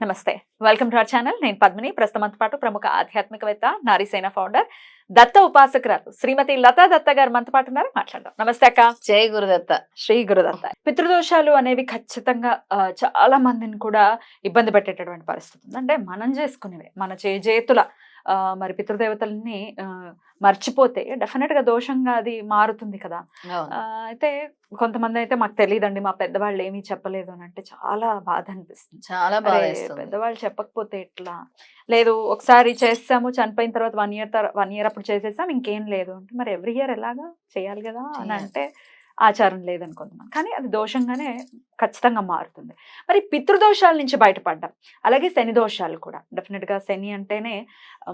నమస్తే. Welcome to our channel నేను పద్మిని. ప్రస్తుతంతో పాటు ప్రముఖ ఆధ్యాత్మికవేత్త నారీసేన ఫౌండర్ దత్త ఉపాసకురాలు శ్రీమతి లతా దత్త గారు మనతో పాటు ఉన్నారు. మాట్లాడదాం. నమస్తే అక్క. జై గురుదత్త. శ్రీ గురుదత్త. పితృదోషాలు అనేవి ఖచ్చితంగా చాలా మందిని కూడా ఇబ్బంది పెట్టేటటువంటి పరిస్థితి ఉంది అంటే మనం చేసుకునేవే మన చేతుల మరి పితృదేవతల్ని మర్చిపోతే డెఫినెట్గా దోషంగా అది మారుతుంది కదా. అయితే కొంతమంది అయితే మాకు తెలియదండి మా పెద్దవాళ్ళు ఏమీ చెప్పలేదు అని అంటే చాలా బాధ అనిపిస్తుంది. చాలా వేస్తుంది పెద్దవాళ్ళు చెప్పకపోతే ఎట్లా? లేదు ఒకసారి చేసాము చనిపోయిన తర్వాత వన్ ఇయర్ తర్వాత వన్ ఇయర్ అప్పుడు చేసేసాం ఇంకేం లేదు అంటే మరి ఎవ్రీ ఇయర్ ఎలాగా? చేయాలి కదా అని. అంటే ఆచారం లేదనుకుంటున్నాం కానీ అది దోషంగానే ఖచ్చితంగా మారుతుంది. మరి పితృదోషాల నుంచి బయటపడ్డాం. అలాగే శని దోషాలు కూడా. డెఫినెట్గా శని అంటేనే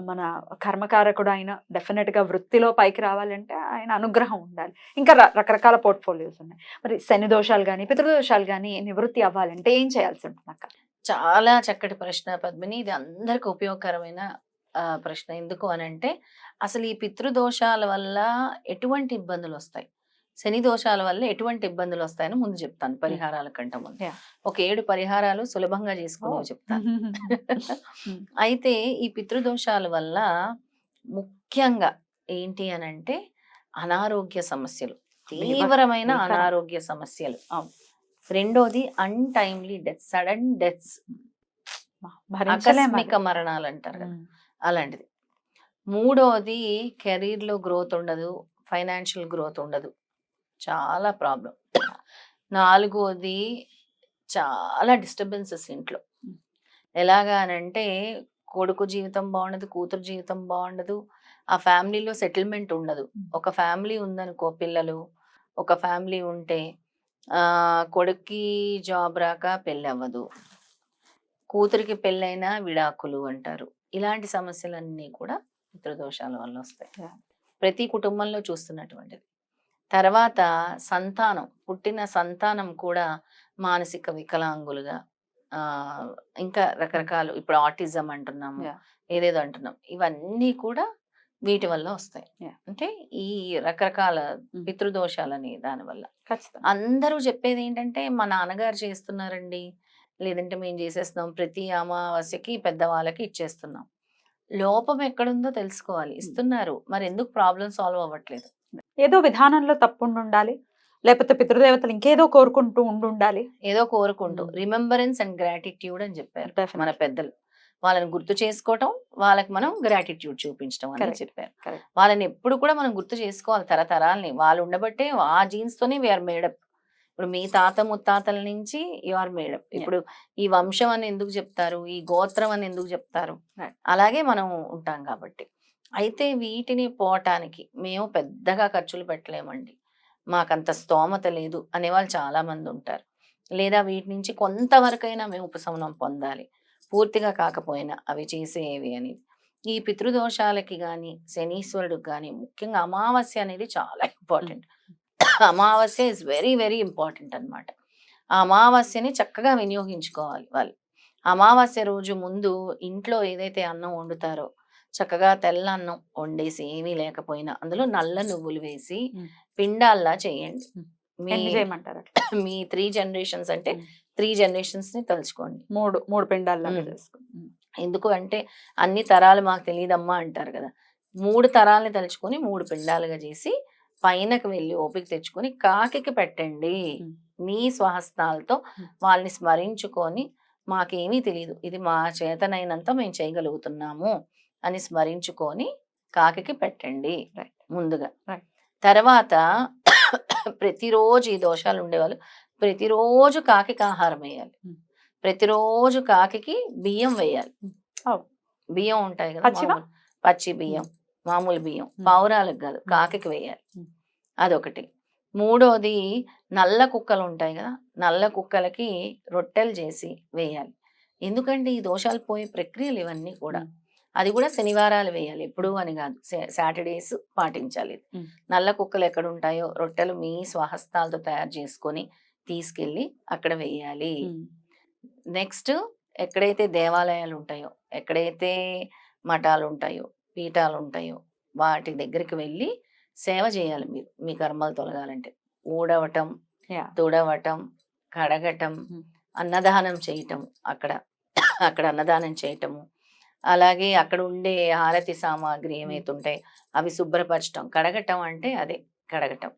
మన కర్మకారకుడు ఆయన డెఫినెట్గా వృత్తిలో పైకి రావాలంటే ఆయన అనుగ్రహం ఉండాలి. ఇంకా రకరకాల పోర్ట్ఫోలియోస్ ఉన్నాయి. మరి శని దోషాలు కానీ పితృదోషాలు కానీ నివృత్తి అవ్వాలంటే ఏం చేయాల్సి ఉంటుంది అక్క? చాలా చక్కటి ప్రశ్న పద్మిని. ఇది అందరికి ఉపయోగకరమైన ప్రశ్న. ఎందుకు అని అంటే అసలు ఈ పితృదోషాల వల్ల ఎటువంటి ఇబ్బందులు వస్తాయి? శని దోషాల వల్ల ఎటువంటి ఇబ్బందులు వస్తాయని ముందు చెప్తాను పరిహారాల కంటే ముందు. ఒక ఏడు పరిహారాలు సులభంగా చేసుకునేవి చెప్తాను. అయితే ఈ పితృదోషాల వల్ల ముఖ్యంగా ఏంటి అని అంటే అనారోగ్య సమస్యలు. తీవ్రమైన. అనారోగ్య సమస్యలు. రెండోది అన్టైమ్లీ డెత్ సడన్ డెత్స్. ఆకస్మిక మరణాలు అంటారు కదా. అలాంటిది. మూడోది కెరీర్లో గ్రోత్ ఉండదు ఫైనాన్షియల్ గ్రోత్ ఉండదు. చాలా ప్రాబ్లం నాలుగోది చాలా డిస్టర్బెన్సెస్ ఇంట్లో. ఎలాగా అనంటే కొడుకు జీవితం బాగుండదు కూతురు జీవితం బాగుండదు ఆ ఫ్యామిలీలో సెటిల్మెంట్ ఉండదు. ఒక ఫ్యామిలీ ఉందనుకో పిల్లలు ఒక ఫ్యామిలీ ఉంటే కొడుక్కి జాబ్ రాక పెళ్ళి అవ్వదు కూతురికి పెళ్ళైనా విడాకులు అంటారు. ఇలాంటి సమస్యలన్నీ కూడా పితృదోషాల వల్ల వస్తాయి. ప్రతి కుటుంబంలో చూస్తున్నటువంటిది. తర్వాత సంతానం పుట్టిన సంతానం కూడా మానసిక వికలాంగులుగా ఇంకా రకరకాలు ఇప్పుడు ఆటిజం అంటున్నాము. ఏదేదో అంటున్నాం. ఇవన్నీ కూడా వీటి వల్ల వస్తాయి. అంటే ఈ రకరకాల. పితృదోషాలని దానివల్ల ఖచ్చితంగా. అందరూ చెప్పేది ఏంటంటే మా నాన్నగారు చేస్తున్నారండి. లేదంటే మేము చేసేస్తున్నాం ప్రతి అమావాస్యకి పెద్దవాళ్ళకి ఇచ్చేస్తున్నాం. లోపం ఎక్కడుందో తెలుసుకోవాలి. ఇస్తున్నారు. మరి ఎందుకు ప్రాబ్లం సాల్వ్ అవ్వట్లేదు. ఏదో విధానంలో తప్పు ఉండి ఉండాలి లేకపోతే పితృదేవతలు ఇంకేదో కోరుకుంటూ ఉండి ఉండాలి ఏదో కోరుకుంటూ. రిమెంబరెన్స్ అండ్ గ్రాటిట్యూడ్ అని చెప్పారు మన. పెద్దలు వాళ్ళని గుర్తు చేసుకోవటం వాళ్ళకి మనం గ్రాటిట్యూడ్ చూపించడం అని. చెప్పారు. వాళ్ళని ఎప్పుడు కూడా మనం గుర్తు చేసుకోవాలి తరతరాలని వాళ్ళు ఉండబట్టే ఆ జీన్స్ తోనే వీఆర్ మేడప్ ఇప్పుడు మీ తాత ముత్తాతల నుంచి యు ఆర్ మేడప్ ఇప్పుడు ఈ వంశం అని ఎందుకు చెప్తారు ఈ గోత్రం అని ఎందుకు చెప్తారు. అలాగే మనం ఉంటాం కాబట్టి అయితే వీటిని పోవటానికి మేము పెద్దగా ఖర్చులు పెట్టలేమండి. మాకంత స్తోమత లేదు అనేవాళ్ళు చాలామంది ఉంటారు లేదా వీటి నుంచి కొంతవరకైనా మేము ఉపశమనం పొందాలి. పూర్తిగా కాకపోయినా అవి చేసేవి అనేది. ఈ పితృదోషాలకి కానీ శనీశ్వరుడికి కానీ ముఖ్యంగా అమావాస్య అనేది చాలా ఇంపార్టెంట్. అమావాస్య ఇస్ వెరీ వెరీ ఇంపార్టెంట్ అన్నమాట. ఆ అమావాస్యని చక్కగా వినియోగించుకోవాలి వాళ్ళు. అమావాస్య రోజు ముందు ఇంట్లో ఏదైతే అన్నం వండుతారో చక్కగా తెల్ల అన్నం వండేసి ఏమీ లేకపోయినా అందులో నల్ల నువ్వులు వేసి. పిండాల్లా చేయండి. మీ చేయమంటారు? మీ త్రీ జనరేషన్స్ అంటే. త్రీ జనరేషన్స్ని తలుచుకోండి మూడు మూడు ఉమ్. ఎందుకు అంటే అన్ని తరాలు మాకు తెలియదమ్మా అంటారు కదా మూడు తరాలని తలుచుకొని మూడు పిండాలుగా చేసి పైనకి వెళ్ళి ఓపిక తెచ్చుకొని కాకికి పెట్టండి. మీ స్వహస్తాలతో. వాళ్ళని స్మరించుకొని మాకేమీ తెలియదు ఇది మా చేతనైనంత మేము చేయగలుగుతున్నాము అని స్మరించుకొని కాకికి పెట్టండి. ముందుగా. తర్వాత ప్రతిరోజు ఈ దోషాలు ఉండేవాళ్ళు ప్రతిరోజు కాకికి ఆహారం వేయాలి ఉమ్. ప్రతిరోజు కాకికి బియ్యం వేయాలి అవును. బియ్యం ఉంటాయి కదా. పచ్చి బియ్యం మామూలు బియ్యం. పావురాలకు కాదు. కాకికి వేయాలి. అదొకటి మూడోది నల్ల కుక్కలు ఉంటాయి కదా నల్ల కుక్కలకి రొట్టెలు చేసి వేయాలి ఎందుకంటే ఈ దోషాలు పోయే ప్రక్రియలు ఇవన్నీ కూడా. అది కూడా శనివారాలు వేయాలి ఎప్పుడు అని కాదు సాటర్డేస్ పాటించాలి. నల్ల కుక్కలు ఎక్కడ ఉంటాయో రొట్టెలు మీ స్వహస్తాలతో తయారు చేసుకొని తీసుకెళ్ళి అక్కడ వేయాలి. నెక్స్ట్ ఎక్కడైతే దేవాలయాలు ఉంటాయో ఎక్కడైతే మఠాలు ఉంటాయో పీఠాలు ఉంటాయో వాటి దగ్గరికి వెళ్ళి సేవ చేయాలి మీరు మీ కర్మలు తొలగాలంటే ఊడవటం. తుడవటం కడగటం. అన్నదానం చేయటం అక్కడ అక్కడ అన్నదానం చేయటము అలాగే అక్కడ ఉండే హారతి సామాగ్రి ఏమైతే ఉంటాయి అవి శుభ్రపరచటం కడగటం అంటే అదే కడగటం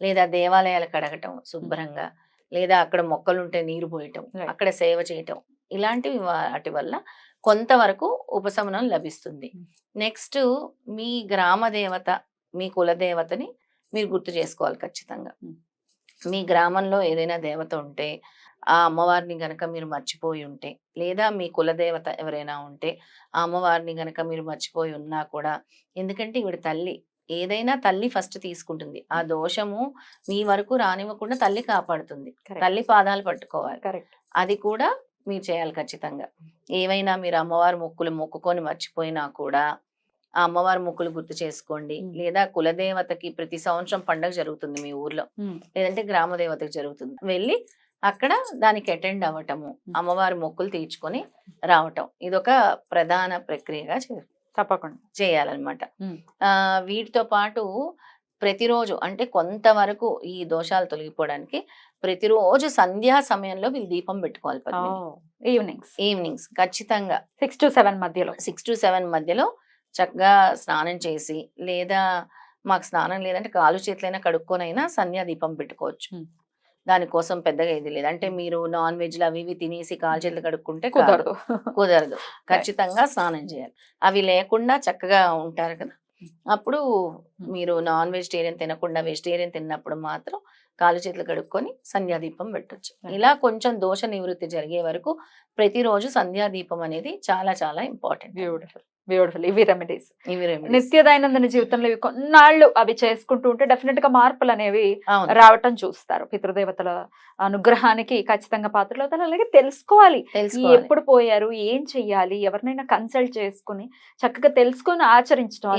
లేదా దేవాలయాలు కడగటం శుభ్రంగా లేదా అక్కడ మొక్కలు ఉంటే నీరు పోయటం. అక్కడ సేవ చేయటం ఇలాంటివి వాటి వల్ల కొంతవరకు ఉపశమనం లభిస్తుంది. నెక్స్ట్ మీ గ్రామ దేవత మీ కులదేవతని మీరు గుర్తు చేసుకోవాలి ఖచ్చితంగా. మీ గ్రామంలో ఏదైనా దేవత ఉంటే ఆ అమ్మవారిని గనక మీరు మర్చిపోయి ఉంటే లేదా మీ కులదేవత ఎవరైనా ఉంటే ఆ అమ్మవారిని గనక మీరు మర్చిపోయి ఉన్నా కూడా ఎందుకంటే ఈవిడ తల్లి ఏదైనా తల్లి ఫస్ట్ తీసుకుంటుంది. ఆ దోషము మీ వరకు రానివ్వకుండా తల్లి కాపాడుతుంది. తల్లి పాదాలు పట్టుకోవాలి. అది కూడా మీరు చేయాలి ఖచ్చితంగా. ఏవైనా మీరు అమ్మవారి మొక్కులు మొక్కుకొని మర్చిపోయినా కూడా ఆ అమ్మవారి మొక్కులు గుర్తు చేసుకోండి. లేదా కులదేవతకి ప్రతి సంవత్సరం పండగ జరుగుతుంది మీ ఊర్లో. లేదంటే గ్రామ దేవతకి జరుగుతుంది. వెళ్ళి అక్కడ దానికి అటెండ్ అవ్వటము. అమ్మవారి మొక్కులు తీర్చుకొని రావటం ఇదొక ప్రధాన ప్రక్రియగా చే- తప్పకుండా చేయాలన్నమాట. ఆ వీటితో పాటు ప్రతిరోజు అంటే కొంతవరకు ఈ దోషాలు తొలగిపోవడానికి ప్రతిరోజు సంధ్యా సమయంలో వీళ్ళు దీపం పెట్టుకోవాలి. ఈవినింగ్స్ ఈవినింగ్స్ ఖచ్చితంగా సిక్స్ టు సెవెన్ మధ్యలో సిక్స్ టు సెవెన్ మధ్యలో చక్కగా స్నానం చేసి లేదా మాకు స్నానం లేదంటే కాలు చేతులైనా కడుక్కొనైనా సంధ్యా దీపం పెట్టుకోవచ్చు. దానికోసం పెద్దగా ఇది లేదు. అంటే మీరు నాన్ వెజ్లు అవి ఇవి తినేసి కాలు చేతులు కడుక్కుంటే కాదు. కుదరదు. కుదరదు. ఖచ్చితంగా స్నానం చేయాలి. అవి లేకుండా చక్కగా ఉంటారు కదా. అప్పుడు మీరు నాన్ వెజిటేరియన్ తినకుండా వెజిటేరియన్ తిన్నప్పుడు మాత్రం కాలు చేతులు కడుక్కొని సంధ్యాదీపం పెట్టొచ్చు. ఇలా కొంచెం దోష నివృత్తి జరిగే వరకు ప్రతిరోజు సంధ్యాదీపం అనేది చాలా చాలా ఇంపార్టెంట్. బ్యూటిఫుల్. బ్యూటిఫుల్ ఇవి రెమెడీస్. నిత్య దైనందిన జీవితంలో ఇవి కొన్నాళ్ళు అవి చేసుకుంటూ ఉంటే డెఫినెట్గా మార్పులు అనేవి రావటం చూస్తారు. పితృదేవతల అనుగ్రహానికి ఖచ్చితంగా పాత్రలు అవుతారు. అలాగే తెలుసుకోవాలి. ఎప్పుడు పోయారు? ఏం చెయ్యాలి? ఎవరినైనా కన్సల్ట్ చేసుకుని చక్కగా తెలుసుకొని ఆచరించడం.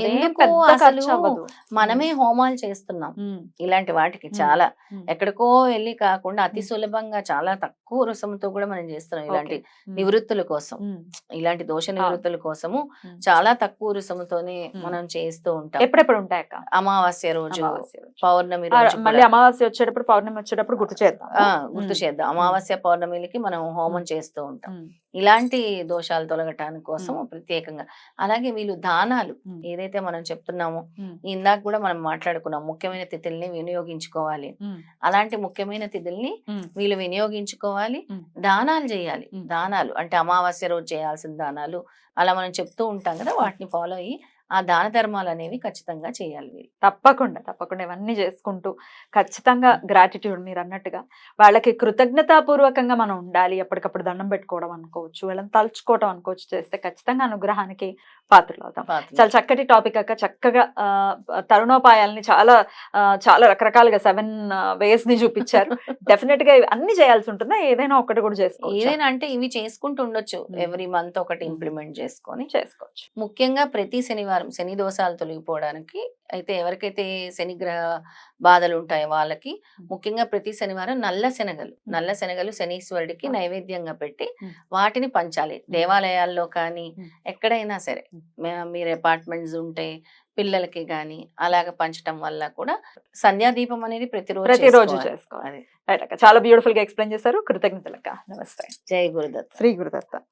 మనమే హోమాలు చేస్తున్నాం. ఇలాంటి వాటికి. చాలా. ఎక్కడికో వెళ్ళి కాకుండా అతి. సులభంగా చాలా తక్కువ రుసంతో కూడా మనం చేస్తున్నాం ఇలాంటి నివృత్తుల కోసం. ఇలాంటి దోష నివృత్తుల కోసము. చాలా తక్కువ రుసముతోనే. మనం చేస్తూ ఉంటాం. ఎప్పుడెప్పుడు ఉంటాయక్క? అమావాస్య రోజు. పౌర్ణమి మళ్ళీ. అమావాస్య వచ్చేటప్పుడు పౌర్ణమి వచ్చేటప్పుడు గుర్తు చేద్దాం ఆ, గుర్తు చేద్దాం. అమావాస్య పౌర్ణమిలకి మనం హోమం చేస్తూ ఉంటాం. ఇలాంటి దోషాలు తొలగటానికి కోసం. ప్రత్యేకంగా. అలాగే వీళ్ళు దానాలు ఏదైతే మనం చెప్తున్నామో ఇందాక కూడా మనం మాట్లాడుకున్నాం ముఖ్యమైన తిథుల్ని వినియోగించుకోవాలి. అలాంటి ముఖ్యమైన తిథుల్ని వీళ్ళు వినియోగించుకోవాలి. దానాలు చేయాలి. దానాలు అంటే అమావాస్య రోజు చేయాల్సిన దానాలు అలా మనం చెప్తూ ఉంటాం కదా వాటిని ఫాలో అయ్యి ఆ దాన ధర్మాలు అనేవి ఖచ్చితంగా చేయాలి వీళ్ళు తప్పకుండా తప్పకుండా ఇవన్నీ చేసుకుంటూ ఖచ్చితంగా గ్రాటిట్యూడ్ మీరు అన్నట్టుగా వాళ్ళకి కృతజ్ఞతాపూర్వకంగా మనం ఉండాలి. ఎప్పటికప్పుడు దండం పెట్టుకోవడం అనుకోవచ్చు వాళ్ళని తలుచుకోవడం అనుకోవచ్చు చేస్తే ఖచ్చితంగా అనుగ్రహానికి పాత్రలు అవుతాం. చాలా చక్కటి టాపిక్ అక్క. చక్కగా తరుణోపాయాల్ని చాలా చాలా రకరకాలుగా సెవెన్ వేస్ని చూపించారు. డెఫినెట్గా అన్ని చేయాల్సి ఉంటుందా? ఏదైనా ఒకటి కూడా చేసుకోవచ్చు? ఏదైనా అంటే ఇవి చేసుకుంటూ ఉండొచ్చు. ఎవ్రీ మంత్ ఒకటి. ఇంప్లిమెంట్ చేసుకొని. చేసుకోవచ్చు. ముఖ్యంగా ప్రతి శనివారం శని దోషాలు తొలగిపోవడానికి అయితే ఎవరికైతే శని గ్రహ బాధలు ఉంటాయో వాళ్ళకి ముఖ్యంగా ప్రతి శనివారం నల్ల శనగలు నల్ల శనగలు శనీశ్వరుడికి. నైవేద్యంగా పెట్టి. వాటిని పంచాలి. దేవాలయాల్లో కానీ. ఎక్కడైనా సరే మీరు అపార్ట్మెంట్స్ ఉంటే పిల్లలకి కానీ అలాగ పంచడం వల్ల కూడా సంధ్యాదీపం అనేది ప్రతిరోజు ప్రతిరోజు చేసుకోవాలి. చాలా బ్యూటిఫుల్గా ఎక్స్ప్లెయిన్ చేశారు. కృతజ్ఞతలక్క. నమస్తే. జై గురుదత్ శ్రీ గురుదత్త.